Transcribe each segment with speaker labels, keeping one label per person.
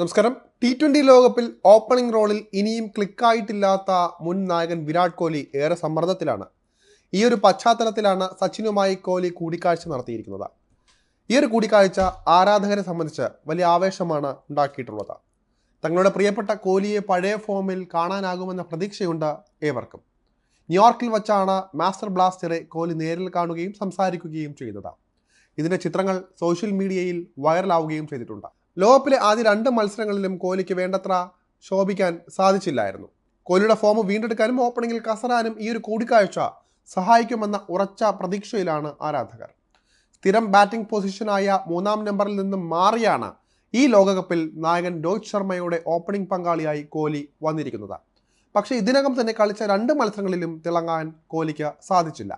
Speaker 1: നമസ്കാരം. T twenty ലോകകപ്പിൽ opening റോളിൽ ഇനിയും ക്ലിക്കായിട്ടില്ലാത്ത മുൻ നായകൻ വിരാട് കോഹ്ലി ഏറെ സമ്മർദ്ദത്തിലാണ്. ഈ ഒരു പശ്ചാത്തലത്തിലാണ് സച്ചിനുമായി കോഹ്ലി കൂടിക്കാഴ്ച നടത്തിയിരിക്കുന്നത്. ഈ ഒരു കൂടിക്കാഴ്ച ആരാധകരെ സംബന്ധിച്ച് വലിയ ആവേശമാണ് ഉണ്ടാക്കിയിട്ടുള്ളത്. തങ്ങളുടെ പ്രിയപ്പെട്ട കോഹ്ലിയെ പഴയ ഫോമിൽ കാണാനാകുമെന്ന പ്രതീക്ഷയുണ്ട് ഏവർക്കും. ന്യൂയോർക്കിൽ വച്ചാണ് മാസ്റ്റർ ബ്ലാസ്റ്ററെ കോഹ്ലി നേരിൽ കാണുകയും സംസാരിക്കുകയും ചെയ്തത്. ഇതിന്റെ ചിത്രങ്ങൾ സോഷ്യൽ മീഡിയയിൽ വൈറലാവുകയും ചെയ്തിട്ടുണ്ട്. ലോകകപ്പിലെ ആദ്യ രണ്ട് മത്സരങ്ങളിലും കോഹ്ലിക്ക് വേണ്ടത്ര ശോഭിക്കാൻ സാധിച്ചില്ലായിരുന്നു. കോഹ്ലിയുടെ ഫോം വീണ്ടെടുക്കാനും ഓപ്പണിംഗിൽ കസറാനും ഈ ഒരു കൂടിക്കാഴ്ച സഹായിക്കുമെന്ന ഉറച്ച പ്രതീക്ഷയിലാണ് ആരാധകർ. സ്ഥിരം ബാറ്റിംഗ് പൊസിഷനായ മൂന്നാം നമ്പറിൽ നിന്നും മാറിയാണ് ഈ ലോകകപ്പിൽ നായകൻ രോഹിത് ശർമ്മയുടെ ഓപ്പണിംഗ് പങ്കാളിയായി കോഹ്ലി വന്നിരിക്കുന്നത്. പക്ഷേ ഇതിനകം തന്നെ കളിച്ച രണ്ട് മത്സരങ്ങളിലും തിളങ്ങാൻ കോഹ്ലിക്ക് സാധിച്ചില്ല.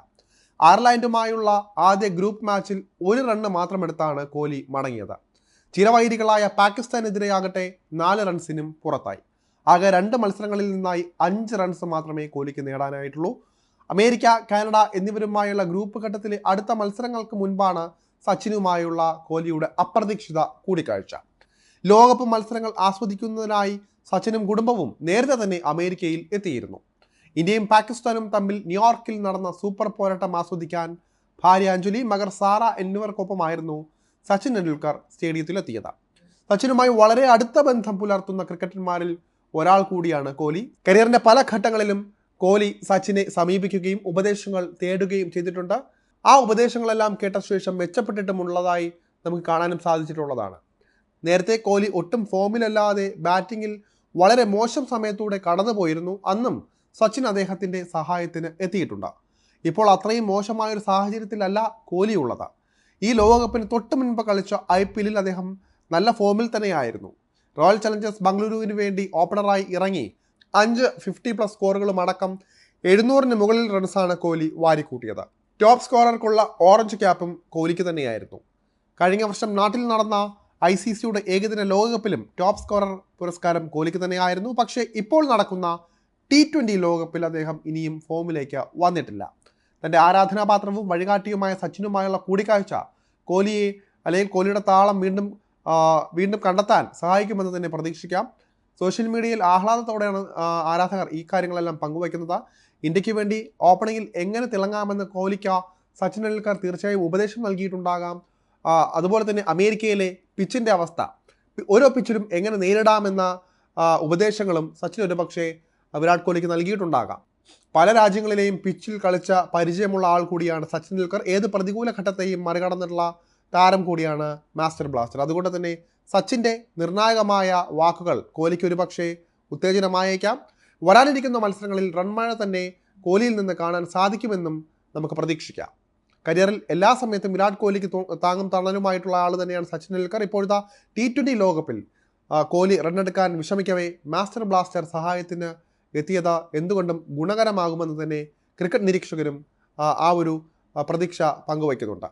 Speaker 1: അയർലൻഡുമായുള്ള ആദ്യ ഗ്രൂപ്പ് മാച്ചിൽ ഒരു റണ്ണ് മാത്രമെടുത്താണ് കോഹ്ലി മടങ്ങിയത്. ചിരവൈരികളായ പാകിസ്ഥാനെതിരെയാകട്ടെ നാല് റൺസിനും പുറത്തായി. ആകെ രണ്ട് മത്സരങ്ങളിൽ നിന്നായി അഞ്ച് റൺസ് മാത്രമേ കോഹ്ലിക്ക് നേടാനായിട്ടുള്ളൂ. അമേരിക്ക കാനഡ എന്നിവരുമായുള്ള ഗ്രൂപ്പ് ഘട്ടത്തിലെ അടുത്ത മത്സരങ്ങൾക്ക് മുൻപാണ് സച്ചിനുമായുള്ള കോഹ്ലിയുടെ അപ്രതീക്ഷിത കൂടിക്കാഴ്ച. ലോകകപ്പ് മത്സരങ്ങൾ ആസ്വദിക്കുന്നതിനായി സച്ചിനും കുടുംബവും നേരത്തെ തന്നെ അമേരിക്കയിൽ എത്തിയിരുന്നു. ഇന്ത്യയും പാകിസ്ഥാനും തമ്മിൽ ന്യൂയോർക്കിൽ നടന്ന സൂപ്പർ പോരാട്ടം ആസ്വദിക്കാൻ ഭാര്യ അഞ്ജലി മകർ സാറ എന്നിവർക്കൊപ്പമായിരുന്നു സച്ചിൻ ടെണ്ടുൽക്കർ സ്റ്റേഡിയത്തിലെത്തിയത്. സച്ചിനുമായി വളരെ അടുത്ത ബന്ധം പുലർത്തുന്ന ക്രിക്കറ്റർമാരിൽ ഒരാൾ കൂടിയാണ് കോഹ്ലി. കരിയറിന്റെ പല ഘട്ടങ്ങളിലും കോഹ്ലി സച്ചിനെ സമീപിക്കുകയും ഉപദേശങ്ങൾ തേടുകയും ചെയ്തിട്ടുണ്ട്. ആ ഉപദേശങ്ങളെല്ലാം കേട്ട ശേഷം മെച്ചപ്പെട്ടിട്ടുമുള്ളതായി നമുക്ക് കാണാനും സാധിച്ചിട്ടുള്ളതാണ്. നേരത്തെ കോഹ്ലി ഒട്ടും ഫോമിലല്ലാതെ ബാറ്റിങ്ങിൽ വളരെ മോശം സമയത്തൂടെ കടന്നുപോയിരുന്നു. അന്നും സച്ചിൻ അദ്ദേഹത്തിന്റെ സഹായത്തിന് എത്തിയിട്ടുണ്ട്. ഇപ്പോൾ അത്രയും മോശമായൊരു സാഹചര്യത്തിലല്ല കോഹ്ലി ഉള്ളത്. ഈ ലോകകപ്പിന് തൊട്ട് മുൻപ് കളിച്ച ഐ പി എല്ലിൽ അദ്ദേഹം നല്ല ഫോമിൽ തന്നെയായിരുന്നു. റോയൽ ചലഞ്ചേഴ്സ് ബംഗളൂരുവിന് വേണ്ടി ഓപ്പണറായി ഇറങ്ങി അഞ്ച് ഫിഫ്റ്റി പ്ലസ് സ്കോറുകളും അടക്കം എഴുന്നൂറിന് മുകളിൽ റൺസാണ് കോഹ്ലി വാരിക്കൂട്ടിയത്. ടോപ്പ് സ്കോറർക്കുള്ള ഓറഞ്ച് ക്യാപ്പും കോഹ്ലിക്ക് തന്നെയായിരുന്നു. കഴിഞ്ഞ വർഷം നാട്ടിൽ നടന്ന ഐ സി സിയുടെ ഏകദിന ലോകകപ്പിലും ടോപ്പ് സ്കോറർ പുരസ്കാരം കോഹ്ലിക്ക് തന്നെയായിരുന്നു. പക്ഷേ ഇപ്പോൾ നടക്കുന്ന ടി ട്വന്റി ലോകകപ്പിൽ അദ്ദേഹം ഇനിയും ഫോമിലേക്ക് വന്നിട്ടില്ല. തന്റെ ആരാധനാപാത്രവും വഴികാട്ടിയുമായ സച്ചിനുമായുള്ള കൂടിക്കാഴ്ച കോഹ്ലിയെ അല്ലെങ്കിൽ കോഹ്ലിയുടെ താളം വീണ്ടും വീണ്ടും കണ്ടെത്താൻ സഹായിക്കുമെന്ന് തന്നെ പ്രതീക്ഷിക്കാം. സോഷ്യൽ മീഡിയയിൽ ആഹ്ലാദത്തോടെയാണ് ആരാധകർ ഈ കാര്യങ്ങളെല്ലാം പങ്കുവയ്ക്കുന്നത്. ഇന്ത്യയ്ക്ക് വേണ്ടി ഓപ്പണിങ്ങിൽ എങ്ങനെ തിളങ്ങാമെന്ന് കോഹ്ലിക്ക് സച്ചിൻ ടെണ്ടുൽക്കർ തീർച്ചയായും ഉപദേശം നൽകിയിട്ടുണ്ടാകാം. അതുപോലെ തന്നെ അമേരിക്കയിലെ പിച്ചിന്റെ അവസ്ഥ. ഓരോ പിച്ചിലും എങ്ങനെ നേരിടാമെന്ന ഉപദേശങ്ങളും സച്ചിൻ ഒരുപക്ഷെ വിരാട് കോഹ്ലിക്ക് നൽകിയിട്ടുണ്ടാകാം. പല രാജ്യങ്ങളിലെയും പിച്ചിൽ കളിച്ച പരിചയമുള്ള ആൾ കൂടിയാണ് സച്ചിൻ ടെണ്ടുൽക്കർ. ഏത് പ്രതികൂല ഘട്ടത്തെയും മറികടന്നിട്ടുള്ള താരം കൂടിയാണ് മാസ്റ്റർ ബ്ലാസ്റ്റർ. അതുകൊണ്ട് തന്നെ സച്ചിന്റെ നിർണായകമായ വാക്കുകൾ കോഹ്ലിക്ക് ഒരുപക്ഷെ ഉത്തേജനമായേക്കാം. വരാനിരിക്കുന്ന മത്സരങ്ങളിൽ റൺമഴ തന്നെ കോഹ്ലിയിൽ നിന്ന് കാണാൻ സാധിക്കുമെന്നും നമുക്ക് പ്രതീക്ഷിക്കാം. കരിയറിൽ എല്ലാ സമയത്തും വിരാട് കോഹ്ലിക്ക് താങ്ങും തണലുമായിട്ടുള്ള ആൾ തന്നെയാണ് സച്ചിൻ ടെണ്ടുൽക്കർ. ഇപ്പോഴത്തെ ടി ട്വന്റി ലോകകപ്പിൽ കോഹ്ലി റണ്ണെടുക്കാൻ വിഷമിക്കവേ മാസ്റ്റർ ബ്ലാസ്റ്റർ സഹായത്തിന് എത്തിയത് എന്തുകൊണ്ടും ഗുണകരമാകുമെന്ന് തന്നെ ക്രിക്കറ്റ് നിരീക്ഷകരും ആ, ഒരു പ്രതീക്ഷ പങ്കുവയ്ക്കുന്നുണ്ട്.